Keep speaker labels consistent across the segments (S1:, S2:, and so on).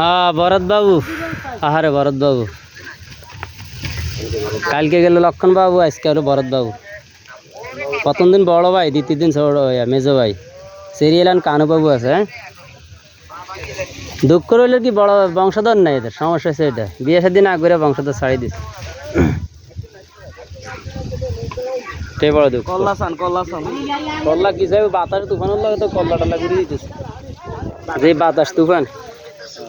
S1: হ্যাঁ ভরত বাবু। আহারে ভরত বাবু। কালকে গেল লক্ষণ বাবু আজকে হলো ভরত বাবু। প্রথম দিন বড় ভাই দ্বিতীয় দিন ছোট ইয়া, মেজো ভাই। সিরিয়াল আন কানু বাবু আছে হ্যাঁ? দুঃখ রইলে কি বড় বংশধর নাই এদের সমস্যা হচ্ছে এটা। বিয়ে সেদিন আগ করে বংশধর ছাড়ি দিস কে বড় দুঃখ।
S2: কল্লাসান কল্লাসান।
S1: কল্লা কি যাবে বাতাস তুফান লাগে তো কল্লা টল্লা করে দিতেছে। যে বাতাস তুফান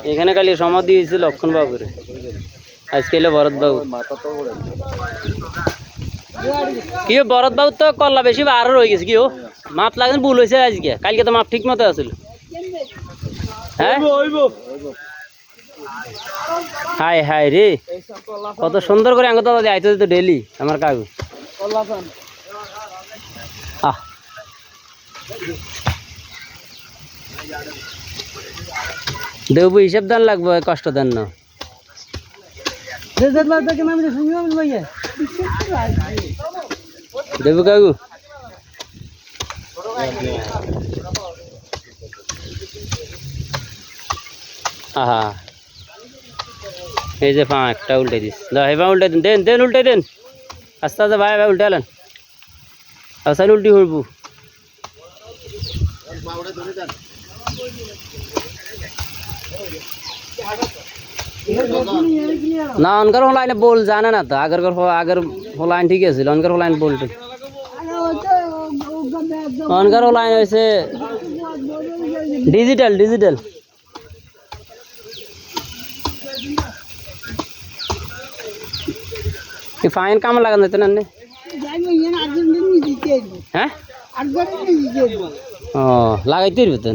S1: এখানে খালি সমাধি হয়েছে লক্ষণ বাবুরে আজকে এলো ভরত বাবু কি ভরত বাবু তো কল্লা বেশি আরও রয়ে গেছে, কি ও? মাপ লাগেন, ভুল হয়েছে আজকে। কালকে তো মাপ ঠিক মতো হ্যাঁ? হাই হাই রে। কত সুন্দর করে আঙ্গ আইতে তো ডেলি আমার কাকু। আহ। দেবু হিসাব দান লাগবে কষ্ট দেন না। দেবু কাকু। আহা। এই যে পা একটা উল্টে দিস। দাও এবার উল্টে দিন দেন দেন উল্টে দেন। আস্তে আস্তে ভাই ভাই উল্টে আলেন। আসার উল্টি হইব। না অনকার লাইনে বল জানে না তো আগের আগের লাইন ঠিক আছে অনকার লাইন বল অনকার লাইন হয়েছে ডিজিটাল ডিজিটাল ফাইন কাম লাগানো যেত না নে? হ্যাঁ ও লাগাইতে পারবে তো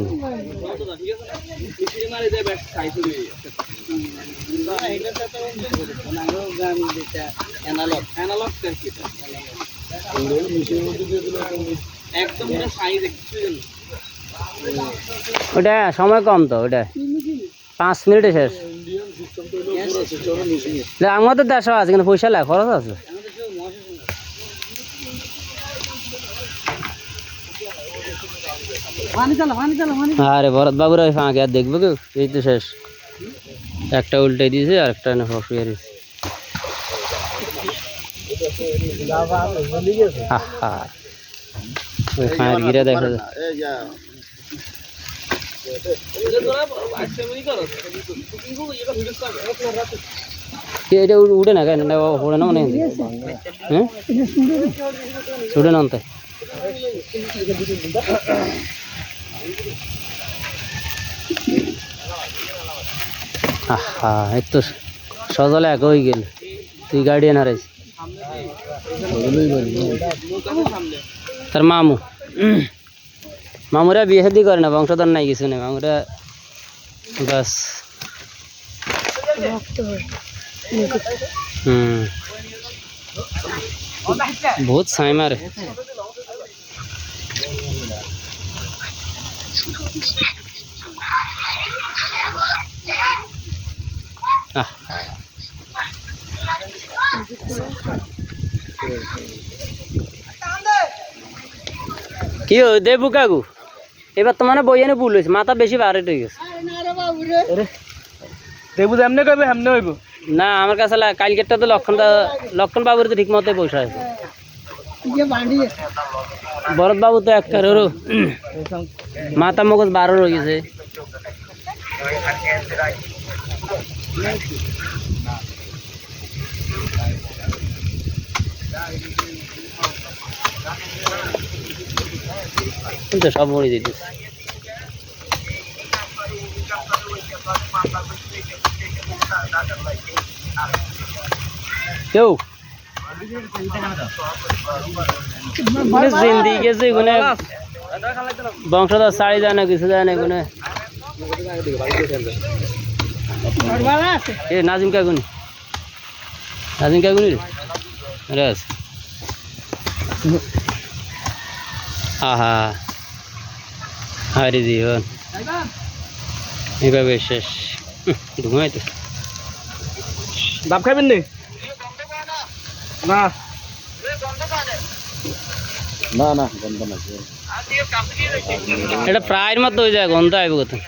S1: ওটা সময় কম তো ওটা। পাঁচ মিনিটে শেষ। আমাদের দেশ আছে কিন্তু পয়সা লাগে খরচ আছে। আরে ভরত বাবুর ওই ফাঁকে আর দেখব কেউ? এই তো শেষ। একটা উল্টে দিয়েছে আর একটা না ফসিয়ে গিরা দেখা যায়। না কেন? উড়ে না মনে? হ্যাঁ? উড়ে না অন্তে? আহা, এই তো সজলে এক হয়ে গেল। তুই গার্ডিয়ান হারাইস তার মামু। মামুরা বিয়ে শাদি করে না, বংশধর নাই কিছু নেই। মামুরা বাস হুম। বহুত ছাই মারে আহ কি হো দেবু কাকু এবার তো মানে বইয়ানে ভুল হয়েছে। মাথা বেশি বারে হয়ে গেছে।
S2: দেবু যেমনে কইবে হেমনে হইব।
S1: না আমার কাছে কালকেরটা তো লক্ষণ দা- লক্ষণ বাবুর তো ঠিক মতো পয়সা আছে। ভরত বাবু তো এক কারোর মাথা মগজ বারো রয়ে গেছে। কিন্তু সব মরে দিতেছে কেউ? জিন্দি গেছে কোনে বংশধর শাড়ি যায় না কিছু যায় না কোনে এ নাজিম কাকুনি। নাজিম কাকুনি রে? আছে আহা। হারি জীবন। এভাবে শেষ। ঘুমাই তো।
S2: ডাব খাইবেন নি? না। না না গন্ধ না
S1: এটা প্রায়ের মতো হয়ে যায় গন্ধ আইব কোথায়?